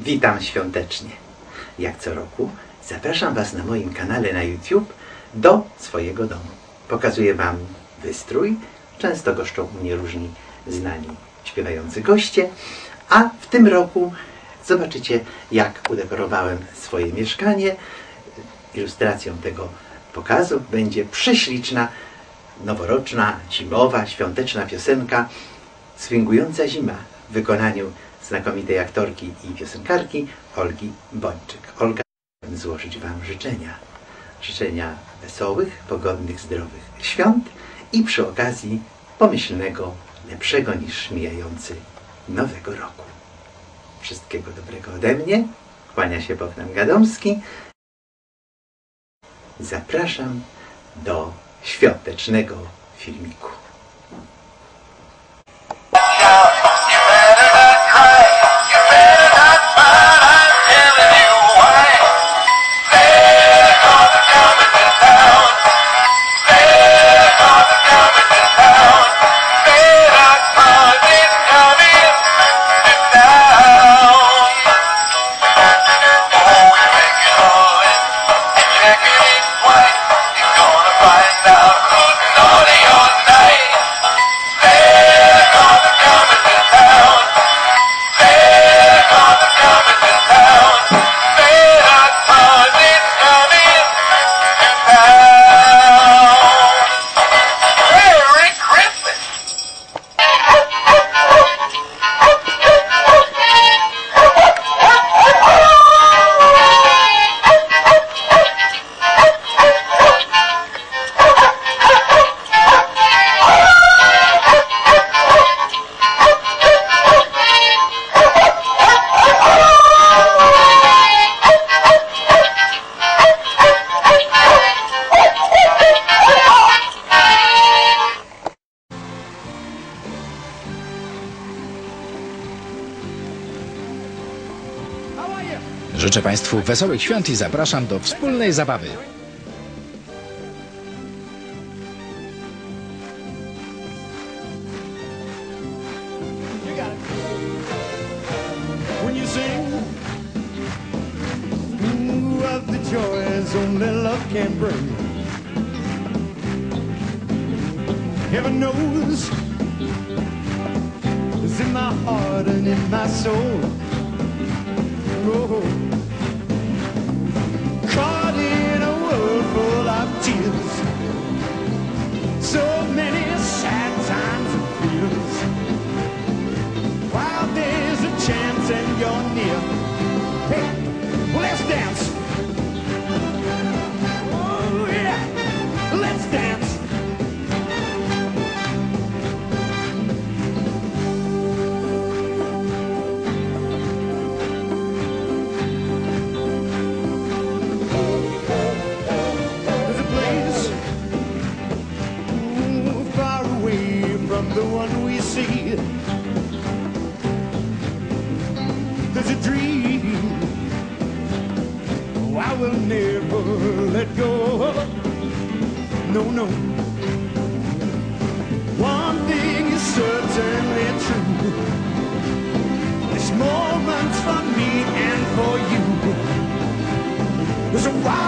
Witam świątecznie. Jak co roku zapraszam Was na moim kanale na YouTube do swojego domu. Pokazuję Wam wystrój. Często goszczą u mnie różni znani śpiewający goście. A w tym roku zobaczycie, jak udekorowałem swoje mieszkanie. Ilustracją tego pokazu będzie prześliczna, noworoczna, zimowa, świąteczna piosenka Swingująca zima w wykonaniu znakomitej aktorki i piosenkarki Olgi Bończyk. Olga, chciałabym złożyć Wam życzenia. Życzenia wesołych, pogodnych, zdrowych świąt i przy okazji pomyślnego, lepszego niż mijający nowego roku. Wszystkiego dobrego ode mnie. Kłania się Bogdan Gadomski. Zapraszam do świątecznego filmiku. Życzę Państwu wesołych świąt i zapraszam do wspólnej zabawy. Heaven knows it's in my heart and in my soul. Oh, caught in a world full of tears, so many sad times and fears. While there's a chance and you're near. Hey, the one we see. There's a dream oh, I will never let go. No, no. One thing is certainly true. This moment's for me and for you. So while there's